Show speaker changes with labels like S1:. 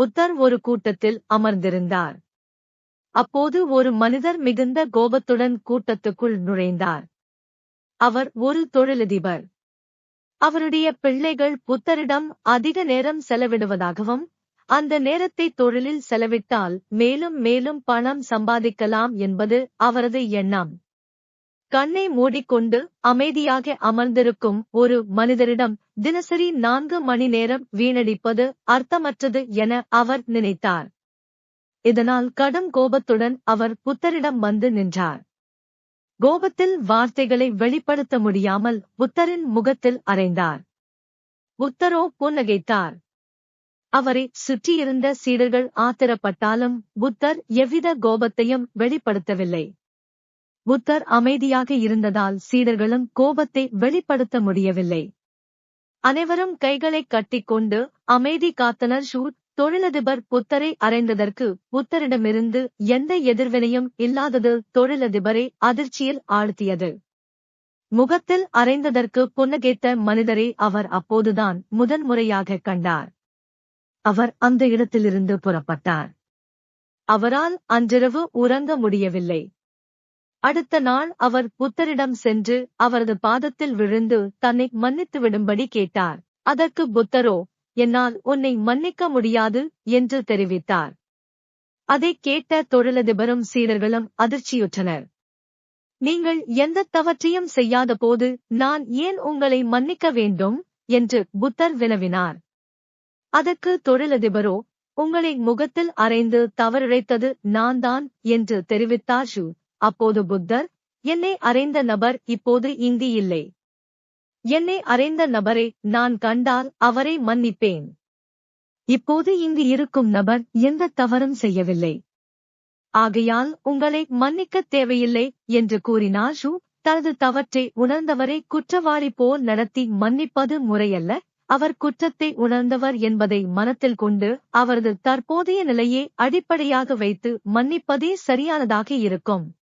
S1: புத்தர் ஒரு கூட்டத்தில் அமர்ந்திருந்தார். அப்போது ஒரு மனிதர் மிகுந்த கோபத்துடன் கூட்டத்துக்குள் நுழைந்தார். அவர் ஒரு தொழிலதிபர். அவருடைய பிள்ளைகள் புத்தரிடம் அதிக நேரம் செலவிடுவதாகவும் அந்த நேரத்தை தொழிலில் செலவிட்டால் மேலும் மேலும் பணம் சம்பாதிக்கலாம் என்பது அவரது எண்ணம். கண்ணை மூடிக்கொண்டு அமைதியாக அமர்ந்திருக்கும் ஒரு மனிதரிடம் தினசரி நான்கு மணி நேரம் வீணடிப்பது அர்த்தமற்றது என அவர் நினைத்தார். இதனால் கடும் கோபத்துடன் அவர் புத்தரிடம் வந்து நின்றார். கோபத்தில் வார்த்தைகளை வெளிப்படுத்த முடியாமல் புத்தரின் முகத்தில் அறைந்தார். புத்தரோ புன்னகைத்தார். அவரை சுற்றியிருந்த சீடர்கள் ஆத்திரப்பட்டாலும் புத்தர் எவ்வித கோபத்தையும் வெளிப்படுத்தவில்லை. புத்தர் அமைதியாக இருந்ததால் சீடர்களும் கோபத்தை வெளிப்படுத்த முடியவில்லை. அனைவரும் கைகளை கட்டிக்கொண்டு அமைதி காத்தனர் ஷூட் தொழிலதிபர் புத்தரை அறைந்ததற்கு புத்தரிடமிருந்து எந்த எதிர்வினையும் இல்லாதது தொழிலதிபரை அதிர்ச்சியில் ஆழ்த்தியது. முகத்தில் அறைந்ததற்கு புன்னகைத்த மனிதரை அவர் அப்போதுதான் முதன்முறையாக கண்டார். அவர் அந்த இடத்திலிருந்து புறப்பட்டார். அவரால் அன்றிரவு உறங்க முடியவில்லை. அடுத்த நாள் அவர் புத்தரிடம் சென்று அவரது பாதத்தில் விழுந்து தன்னை மன்னித்து விடும்படி கேட்டார். அதற்கு புத்தரோ என்னால் உன்னை மன்னிக்க முடியாது என்று தெரிவித்தார். அதை கேட்ட தொழிலதிபரும் சீடர்களும் அதிர்ச்சியுற்றனர். நீங்கள் எந்த தவற்றையும் செய்யாத போது நான் ஏன் உங்களை மன்னிக்க வேண்டும்? என்று புத்தர் வினவினார். அதற்கு தொழிலதிபரோ உங்களை முகத்தில் அறைந்து தவறிழைத்தது நான் தான் என்று தெரிவித்தார் ஷூ. அப்போது புத்தர் என்னை அறைந்த நபர் இப்போது இங்கு இல்லை. என்னை அறைந்த நபரை நான் கண்டால் அவரை மன்னிப்பேன். இப்போது இங்கு இருக்கும் நபர் எந்த தவறும் செய்யவில்லை. ஆகையால் உங்களை மன்னிக்கத் தேவையில்லை என்று கூறினார் ஷூ தனது தவற்றை உணர்ந்தவரை குற்றவாளி போல் நடத்தி மன்னிப்பது முறையல்ல. அவர் குற்றத்தை உணர்ந்தவர் என்பதை மனத்தில் கொண்டு அவரது தற்போதைய நிலையை அடிப்படையாக வைத்து மன்னிப்பதே சரியானதாக இருக்கும்.